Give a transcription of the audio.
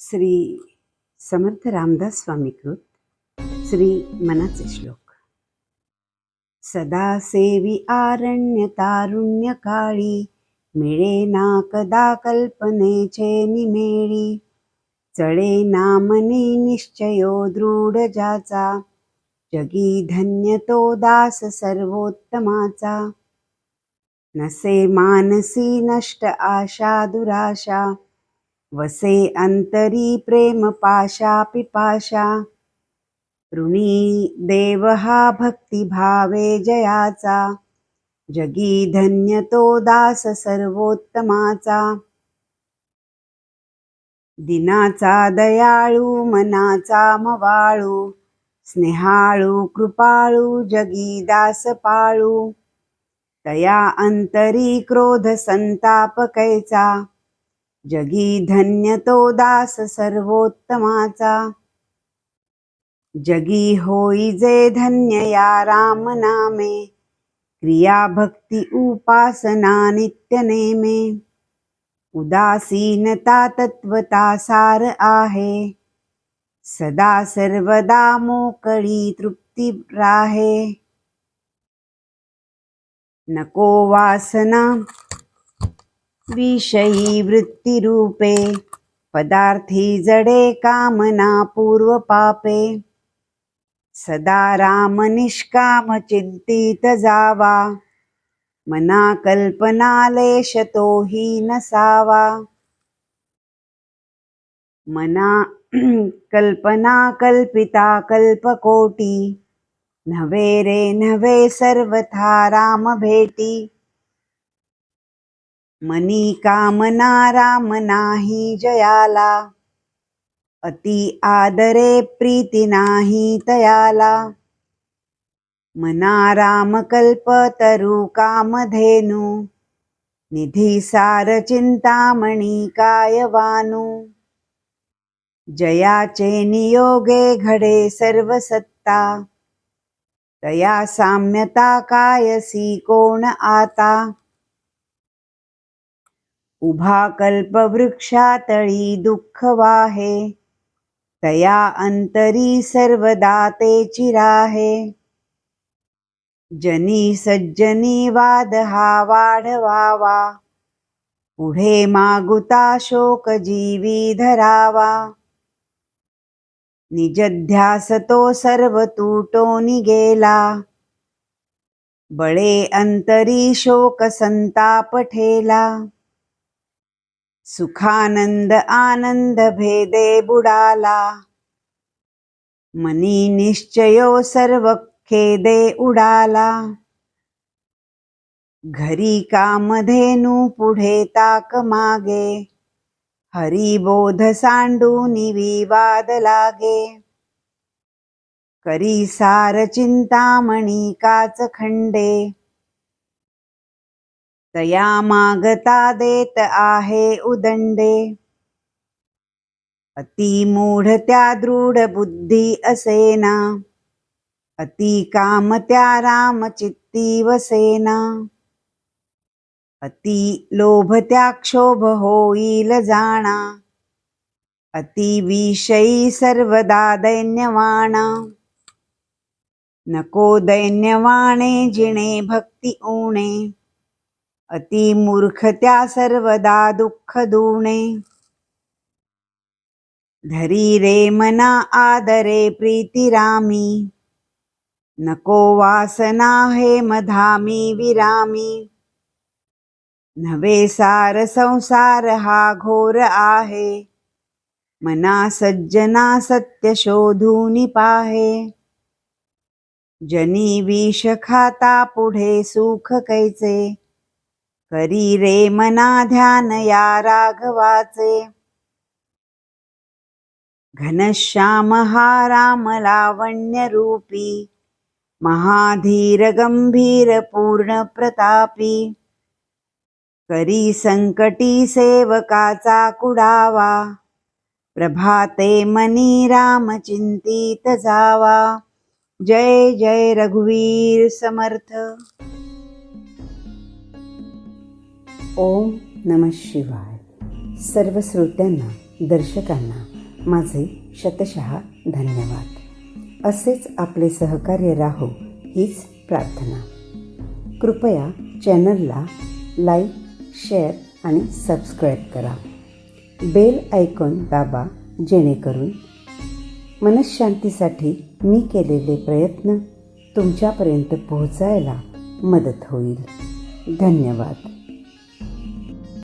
श्री समर्थ रामदास स्वामीकृत श्री मनाचे श्लोक. सदा सेवी आरण्य तारुण्य काळी मिळे ना कदा कल्पनेचे निमेळी. चळे नामने निश्चयो दृढ जाचा जगी धन्य तो दास सर्वोत्तमाचा. नसे मानसी नष्ट आशा दुराशा वसे अंतरी प्रेम पाशा पिपाशा. ऋणी देव हा भक्तिभावे जयाचा. जगी धन्य तो दास सर्वोत्तमाचा. दिनाचा दयाळू मनाचा मवाळू. स्नेहाळू कृपाळू जगी दास पाळू. तया अंतरी क्रोध संताप कैचा. जगी धन्य तो दास सर्वोत्तमाचा. जगी होई जे धन्य या राम नामे. क्रिया भक्ती उपासना नित्य नेमे. उदासीनता तत्वता सार आहे. सदा सर्वदा मोकळी तृप्ती राहे. नको वासना विषयी वृत्तिरूपे पदार्थी जडे कामना पूर्व पापे सदा राम निष्काम चिंतित जावा मना कल्पनालेश ही नसावा। मना कल्पना कल्पिता कल्पकोटी नव्हे रे नव्हे सर्वथा राम भेटी मनी कामना राम नाही जयाला. अति आदरे प्रीती नाही तयाला. मना राम कल्प तरु कामधेनु निधी सार चिंतामणी कायवानु. जयाचे नियोगे घडे सर्व सत्ता तया साम्यता कायसी कोण आता? उभा कल्पवृक्षातळी दुःख वाहे. तया अंतरी सर्वदा ते चिराहे. जनी सज्जनी वाद हा वाढवावा. पुढे मागुता शोक जीवी धरावा. निजध्यास तो सर्व तुटोनी गेला बळे अंतरी शोक संताप ठेला. सुखानंद आनंद भेदे बुडाला। मनी निश्चयो सर्व खेदे उडाला। घरी कामधेनु पुढे ताक मागे। हरिबोध सांडूनी विवाद लागे। करी सार चिंतामणी काच खंडे। तया मागता देत आहे उदंडे. अति मूढ त्या दृढ बुद्धी असेना. अति काम त्या राम चित्ती वसेना. अति लोभ त्या क्षोभ होईल जाणा. अति विषयी सर्वदा दैन्यवाणा. नको दैन्यवाणे जिणे भक्ती उणे अति सर्वदा दुःख दुणे. धरी रे मना आदरे प्रीतिरामी नको वासना हे मधामी विरामी. नवे सार संसार हा घोर आहे. मना सज्जना सत्य शोधूनी पाहे. जनी विष खाता पुढे सुख कैचे करी रे मना ध्यान या राघवाचे. घनश्याम हा राम लावण्य रूपी महाधीर गंभीर पूर्ण प्रतापी. करी संकटी सेवकाचा कुडावा प्रभाते मनी राम चिंतित जावा. जय जय रघुवीर समर्थ. ओम नम शिवाय. सर्व श्रोत्यांना दर्शकांना माझे शतशः धन्यवाद. असेच आपले सहकार्य राहो हीच प्रार्थना. कृपया चॅनलला लाईक शेअर आणि सबस्क्राईब करा. बेल आयकॉन दाबा जेणेकरून मनशांतीसाठी मी केलेले प्रयत्न तुमच्यापर्यंत पोहोचायला मदत होईल. धन्यवाद.